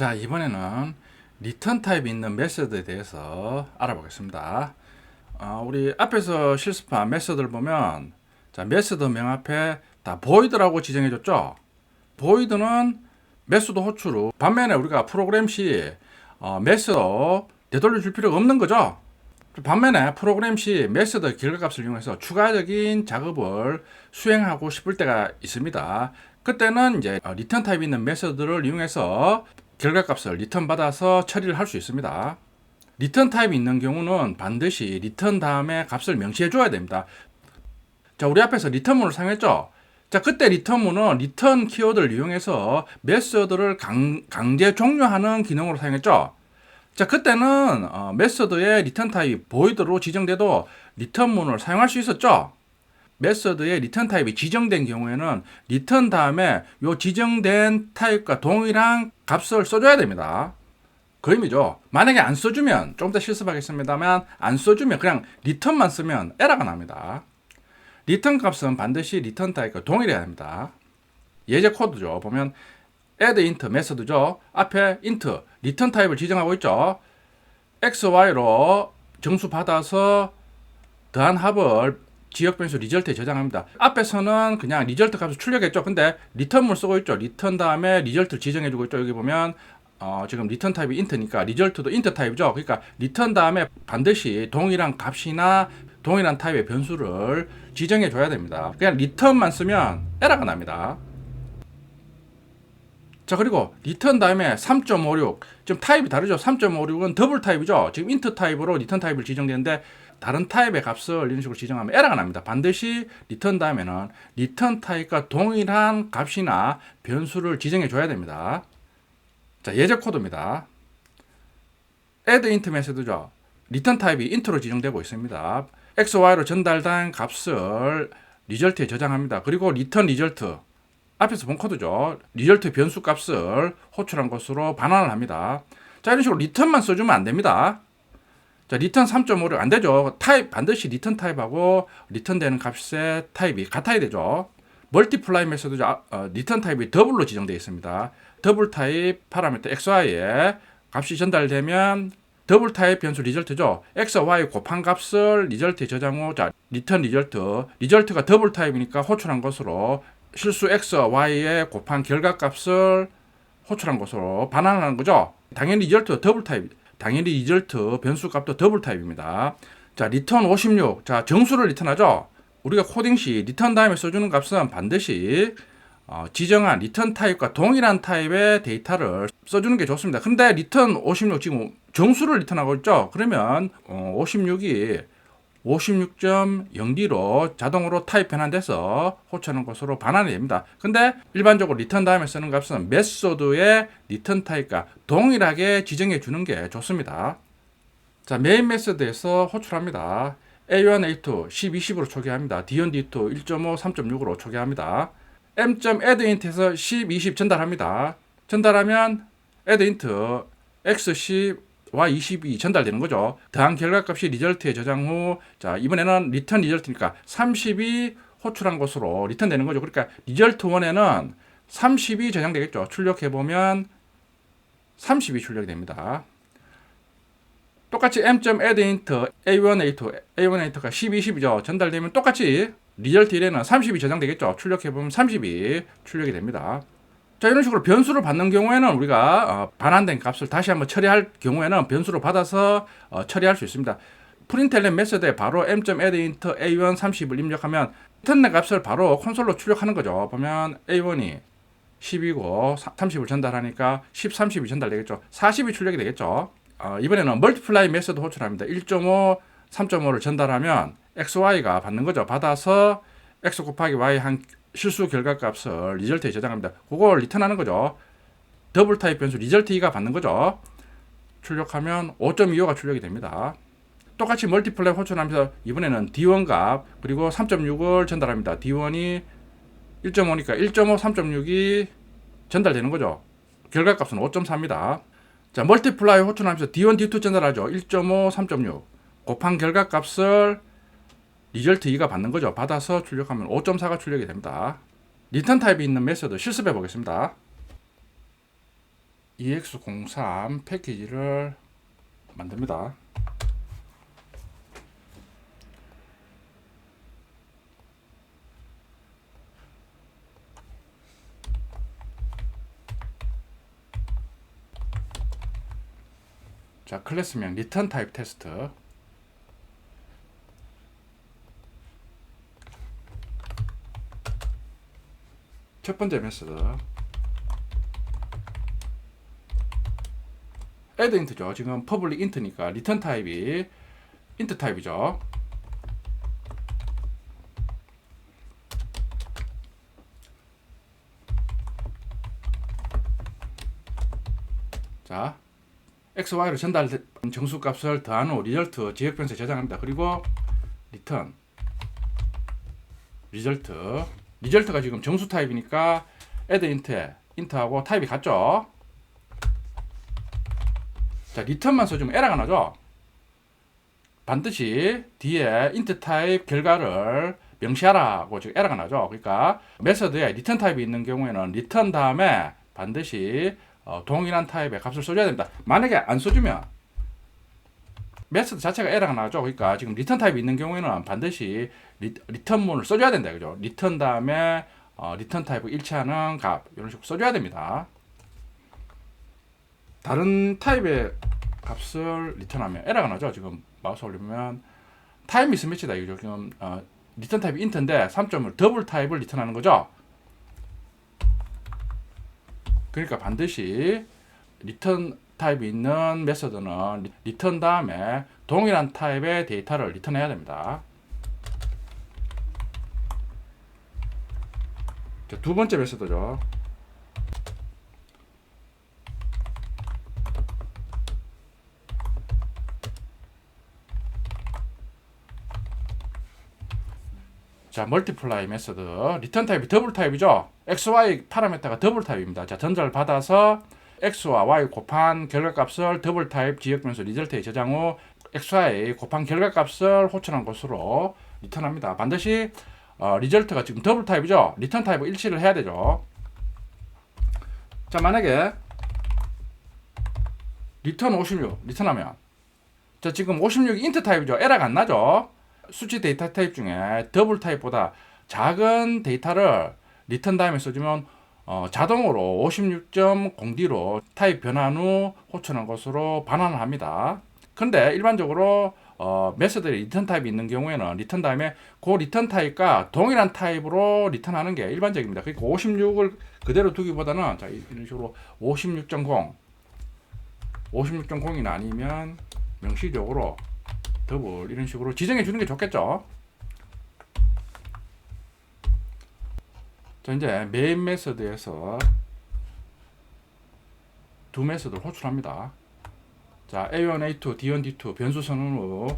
자, 이번에는 리턴 타입이 있는 메서드에 대해서 알아보겠습니다. 어, 우리 앞에서 실습한 메서드를 보면 자, 메서드 명 앞에 다 보이드라고 지정해줬죠. 보이드는 메소드 호출 후 반면에 우리가 프로그램 시 어, 메서드 되돌려 줄 필요가 없는 거죠. 반면에 프로그램 시 메서드 결과값을 이용해서 추가적인 작업을 수행하고 싶을 때가 있습니다. 그때는 이제 어, 리턴 타입 있는 메서드를 이용해서 결과값을 리턴 받아서 처리를 할 수 있습니다. 리턴 타입이 있는 경우는 반드시 리턴 다음에 값을 명시해 줘야 됩니다. 자, 우리 앞에서 리턴문을 사용했죠? 자, 그때 리턴문은 리턴 키워드를 이용해서 메서드를 강, 강제 종료하는 기능으로 사용했죠? 자, 그때는 어, 메서드의 리턴 타입 보이드로 지정돼도 리턴문을 사용할 수 있었죠? 메서드의 리턴 타입이 지정된 경우에는 리턴 다음에 요 지정된 타입과 동일한 값을 써줘야 됩니다. 그 의미죠. 만약에 안 써주면 좀 더 실습하겠습니다만 안 써주면 그냥 리턴만 쓰면 에러가 납니다. 리턴 값은 반드시 리턴 타입과 동일해야 합니다. 예제 코드죠. 보면 add int 메서드죠. 앞에 int 리턴 타입을 지정하고 있죠. x, y로 정수 받아서 더한 합을 지역 변수 리절트에 저장합니다. 앞에서는 그냥 리절트 값을 출력했죠. 근데 리턴을 쓰고 있죠. 리턴 다음에 리절트를 지정해주고 있죠. 여기 보면 어, 지금 리턴 타입이 인트니까 리절트도 인트 타입이죠. 그러니까 리턴 다음에 반드시 동일한 값이나 동일한 타입의 변수를 지정해 줘야 됩니다. 그냥 리턴만 쓰면 에러가 납니다. 자 그리고 리턴 다음에 3.56 지금 타입이 다르죠 3.56은 더블 타입이죠 지금 인트 타입으로 리턴 타입을 지정되는데 다른 타입의 값을 이런 식으로 지정하면 에러가 납니다 반드시 리턴 다음에는 리턴 타입과 동일한 값이나 변수를 지정해 줘야 됩니다 자 예제 코드입니다 add int 메서드죠 리턴 타입이 인트로 지정되고 있습니다 x, y로 전달된 값을 리절트에 저장합니다 그리고 리턴 리절트 앞에서 본 코드죠. 리절트 변수 값을 호출한 것으로 반환을 합니다. 자, 이런 식으로 리턴만 써주면 안 됩니다. 자, 리턴 3.5를 안 되죠. 타입, 반드시 리턴 타입하고 리턴 되는 값의 타입이 같아야 되죠. 멀티플라이 메소드죠. 아, 어, 리턴 타입이 더블로 지정되어 있습니다. 더블 타입 파라미터 xy에 값이 전달되면 더블 타입 변수 리절트죠. x, y 곱한 값을 리절트에 저장 후, 자, 리턴 리절트. 리절트가 더블 타입이니까 호출한 것으로 실수 x, y의 곱한 결과 값을 호출한 것으로 반환하는 거죠. 당연히 리절트 더블 타입, 당연히 리절트 변수 값도 더블 타입입니다. 자, 리턴 56. 자, 정수를 리턴하죠. 우리가 코딩 시 리턴 다음에 써주는 값은 반드시 어, 지정한 리턴 타입과 동일한 타입의 데이터를 써주는 게 좋습니다. 근데 리턴 56 지금 정수를 리턴하고 있죠. 그러면 어, 56이 56.0D로 자동으로 타입 변환돼서 호출하는 것으로 반환이 됩니다. 근데 일반적으로 리턴 다음에 쓰는 값은 메소드의 리턴 타입과 동일하게 지정해 주는 게 좋습니다. 자, 메인 메소드에서 호출합니다. A1, A2, 10, 20으로 초기합니다. D1, D2, 1.5, 3.6으로 초기합니다. m.addint에서 10, 20 전달합니다. 전달하면 addint x10 y22 전달되는 거죠. 더한 결과값이 리절트에 저장 후, 자, 이번에는 리턴 리절트니까 30이 호출한 것으로 리턴되는 거죠. 그러니까 리절트 1에는 30이 저장되겠죠. 출력해보면 30이 출력이 됩니다. 똑같이 m.addint a1, a2, a1, a2가 12, 10이죠. 전달되면 똑같이 리절트 1에는 30이 저장되겠죠. 출력해보면 30이 출력이 됩니다. 자 이런 식으로 변수를 받는 경우에는 우리가 어, 반환된 값을 다시 한번 처리할 경우에는 변수를 받아서 어, 처리할 수 있습니다. 프린트엘렌 메서드에 바로 m.addint a1 30을 입력하면 리턴의 값을 바로 콘솔로 출력하는 거죠. 보면 a1이 10이고 30을 전달하니까 10, 30이 전달되겠죠. 40이 출력이 되겠죠. 어, 이번에는 멀티플라이 메서드 호출합니다. 1.5, 3.5를 전달하면 xy가 받는 거죠. 받아서 x 곱하기 y 한 실수 결과 값을 리절트에 저장합니다. 그걸 리턴하는 거죠. 더블 타입 변수 리절트 2가 받는 거죠. 출력하면 5.25가 출력이 됩니다. 똑같이 멀티플레이 호출하면서 이번에는 D1 값 그리고 3.6을 전달합니다. D1이 1.5니까 1.5, 3.6이 전달되는 거죠. 결과값은 5.4입니다. 자, 멀티플라이 호출하면서 D1, D2 전달하죠. 1.5, 3.6 곱한 결과값을 리절트 2가 받는 거죠. 받아서 출력하면 5.4가 출력이 됩니다. 리턴 타입이 있는 메서드 실습해 보겠습니다. EX03 패키지를 만듭니다. 자, 클래스명 리턴 타입 테스트. 첫 번째 메서드. 애드 인트죠. 지금 퍼블릭 인트니까 리턴 타입이 인트 타입이죠. 자, x, y로 전달된 정수 값을 더한 후 리절트 지역 변수에 저장합니다. 그리고 리턴 리절트 리절트가 지금 정수 타입이니까 애드 인트에 인트하고 타입이 같죠. 자, 리턴만 써주면 에러가 나죠. 반드시 뒤에 인트 타입 결과를 명시하라고 지금 에러가 나죠. 그러니까 메서드에 리턴 타입이 있는 경우에는 리턴 다음에 반드시 어, 동일한 타입의 값을 써줘야 됩니다. 만약에 안 써주면 메서드 자체가 에러가 나죠. 그러니까 지금 리턴 타입이 있는 경우에는 반드시 리, 리턴문을 써줘야 된다. 그죠? 리턴 다음에 어, 리턴 타입을 일치하는 값 이런 식으로 써줘야 됩니다. 다른 타입의 값을 리턴하면 에러가 나죠. 지금 마우스 올리면 타입 미스매치다. 이거 지금 어, 리턴 타입이 인트인데 3점을 더블 타입을 리턴하는 거죠. 그러니까 반드시 리턴 타입이 있는 메서드는 리- 리턴 다음에 동일한 타입의 데이터를 리턴해야 됩니다. 자, 두 번째 메서드죠. 자, 멀티플라이 메서드. 리턴 타입이 더블 타입이죠. XY 파라미터가 더블 타입입니다. 자, 전자를 받아서 X와 Y 곱한 결과값을 더블 타입 지역 변수 리절트에 저장 후 XY 곱한 결과값을 호출한 것으로 리턴합니다. 반드시 어, 리절트가 지금 더블 타입이죠. 리턴 타입을 일치를 해야 되죠. 자, 만약에 리턴 56 리턴하면 자, 지금 56이 인트 타입이죠. 에러가 안 나죠. 수치 데이터 타입 중에 더블 타입보다 작은 데이터를 리턴 다음에 써주면 어, 자동으로 56.0D로 타입 변환 후 호출한 것으로 반환을 합니다. 근데 일반적으로 어, 메서드에 리턴 타입이 있는 경우에는 리턴 다음에 그 리턴 타입과 동일한 타입으로 리턴하는 게 일반적입니다. 그러니까 56을 그대로 두기보다는 자, 이런 식으로 56.0 56.0이나 아니면 명시적으로 더블 이런 식으로 지정해 주는 게 좋겠죠. 자 이제 메인 메서드에서 두 메서드를 호출합니다. 자 A1, A2, D1, D2 변수 선언 후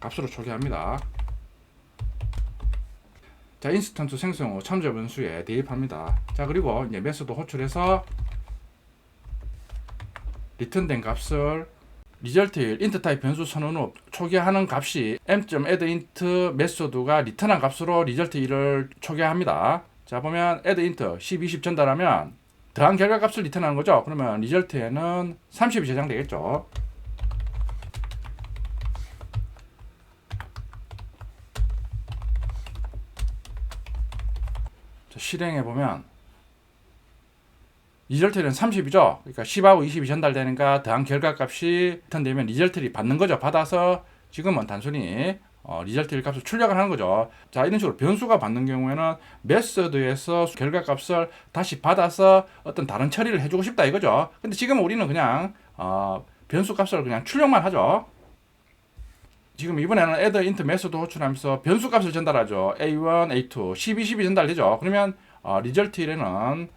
값으로 초기합니다. 자 인스턴트 생성 후 참조 변수에 대입합니다. 자 그리고 이제 메서드 호출해서 리턴된 값을 리절트일 인트 타입 변수 선언 후 초기화하는 값이 m.addInt 메소드가 리턴한 값으로 리절트 1을 초기화합니다. 자 보면 addInt 10, 20 전달하면 더한 결과 값을 리턴하는 거죠. 그러면 리절트에는 30이 저장되겠죠. 자, 실행해 보면 리절트는 30이죠. 그러니까 10하고 20이 전달되니까 더한 결과값이 리턴되면 리절트를 받는 거죠. 받아서 지금은 단순히 어, 리절트 값을 출력을 하는 거죠. 자 이런 식으로 변수가 받는 경우에는 메서드에서 결과 값을 다시 받아서 어떤 다른 처리를 해주고 싶다 이거죠. 근데 지금 우리는 그냥 어, 변수 값을 그냥 출력만 하죠. 지금 이번에는 add int 메소드 호출하면서 변수 값을 전달하죠. a1, a2, 12, 12 전달되죠. 그러면 어, 리절트에는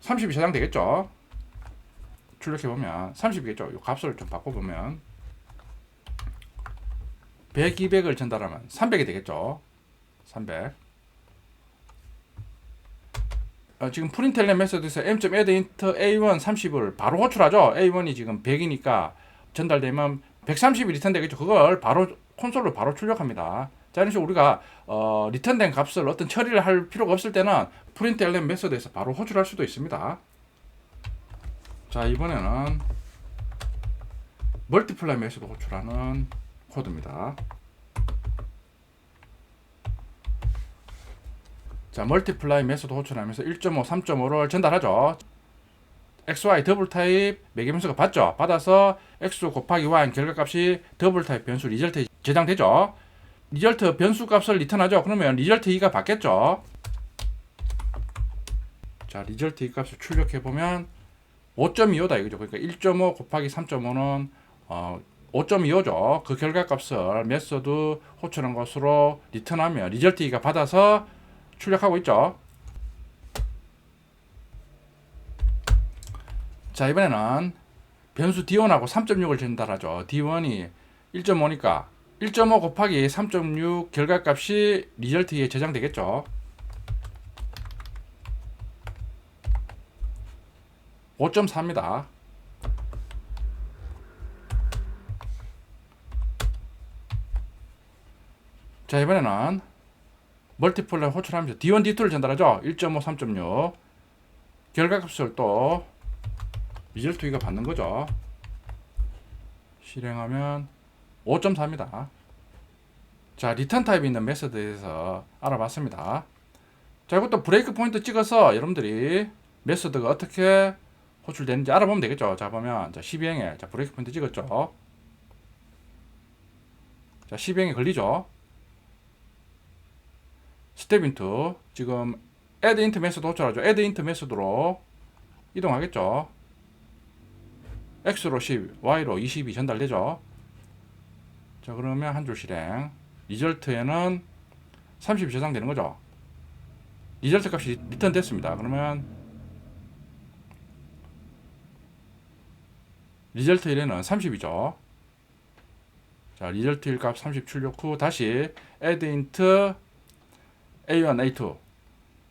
30이 저장되겠죠. 출력해 보면 30이겠죠. 이 값을 좀 바꿔 보면 100, 200을 전달하면 300이 되겠죠. 300. 어, 지금 프린텔렛 메서드에서 m.addInt a1 30을 바로 호출하죠. a1이 지금 100이니까 전달되면 130이 리턴 되겠죠. 그걸 바로 콘솔로 바로 출력합니다. 자, 이런 식으로 우리가 어, 리턴된 값을 어떤 처리를 할 필요가 없을 때는 엘렘 메서드에서 바로 호출할 수도 있습니다. 자 이번에는 멀티플라이 메소드 호출하는 코드입니다. 자 멀티플라이 메소드 호출하면서 1.5, 3.5를 전달하죠. XY 더블 타입 매개 변수가 받죠. 받아서 X 곱하기 Y 결과값이 더블 타입 변수 리절트에 저장되죠. 리절트 변수 값을 리턴하죠. 그러면 리절트 2가 받겠죠. 자, 리절트 2 값을 출력해 보면 5.25다 이거죠. 그러니까 1.5 곱하기 3.5는 어 5.25죠. 그 결과값을 메서드 호출한 것으로 리턴하면 리절트 2가 받아서 출력하고 있죠. 자, 이번에는 변수 D1하고 3.6을 전달하죠. D1이 1.5니까 1.5 곱하기 3.6 결과값이 리절트에 저장되겠죠. 5.4입니다. 자 이번에는 멀티플라이 호출하면서 D1, D2를 전달하죠. 1.5, 3.6 결과값을 또 2가 받는 거죠. 실행하면 5.4입니다. 자, 리턴 타입이 있는 메서드에 대해서 알아봤습니다. 자, 이것도 브레이크 포인트 찍어서 여러분들이 메서드가 어떻게 호출되는지 알아보면 되겠죠. 자, 보면 자, 12행에 자, 브레이크 포인트 찍었죠. 자, 12행에 걸리죠. 스텝 인트 지금 add int 메서드 호출하죠. add int 메서드로 이동하겠죠. x로 10, y로 20이 전달되죠. 자 그러면 한 줄 실행 리절트에는 30이 저장되는 거죠 리절트 값이 리턴 됐습니다 그러면 리절트 1에는 30이죠 자 리절트 1 값 30 출력 후 다시 add int a1 a2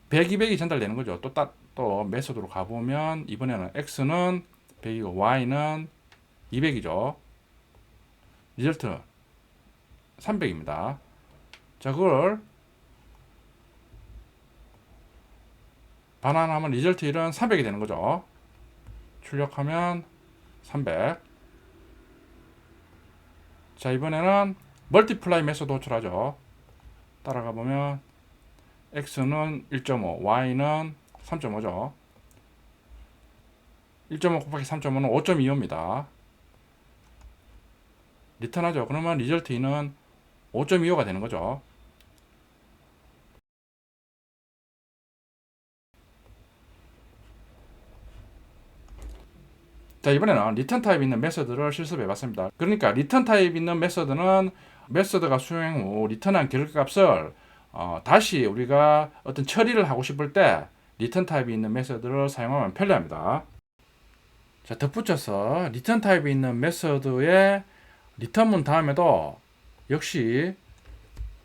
100, 200이 전달되는 거죠 또, 따, 또 메소드로 가보면 이번에는 x는 100이고 y는 200이죠 리절트 300입니다. 자, 그걸 반환하면 리절트 1은 300이 되는 거죠. 출력하면 300. 자, 이번에는 멀티플라이 메소드 호출하죠. 따라가 보면 x는 1.5, y는 3.5죠. 1.5 곱하기 3.5는 5.25입니다. 리턴하죠. 그러면 리절트 2는 5.25가 되는 거죠. 자 이번에는 리턴 타입 있는 메서드를 실습해 봤습니다. 그러니까 리턴 타입 있는 메서드는 메서드가 수행 후 리턴한 결과값을 어, 다시 우리가 어떤 처리를 하고 싶을 때 리턴 타입이 있는 메서드를 사용하면 편리합니다. 자 덧붙여서 리턴 타입이 있는 메서드의 리턴문 다음에도 역시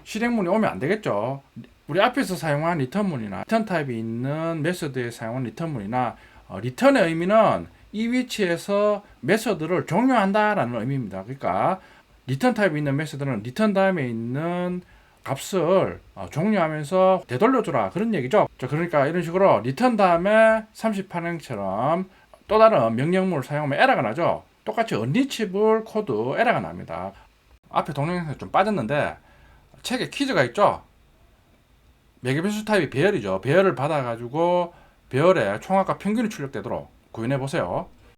실행문이 오면 안 되겠죠. 우리 앞에서 사용한 리턴문이나 리턴 타입이 있는 메서드에 사용한 리턴문이나 어, 리턴의 의미는 이 위치에서 메서드를 종료한다라는 의미입니다. 그러니까 리턴 타입이 있는 메서드는 리턴 다음에 있는 값을 어, 종료하면서 되돌려주라 그런 얘기죠. 자, 그러니까 이런 식으로 리턴 다음에 38행처럼 또 다른 명령문을 사용하면 에러가 나죠. 똑같이 언리치블 코드 에러가 납니다. 앞에 동영상에 좀 빠졌는데 책에 퀴즈가 있죠. 매개변수 타입이 배열이죠. 배열을 받아가지고 배열의 총합과 평균이 출력되도록 구현해 보세요.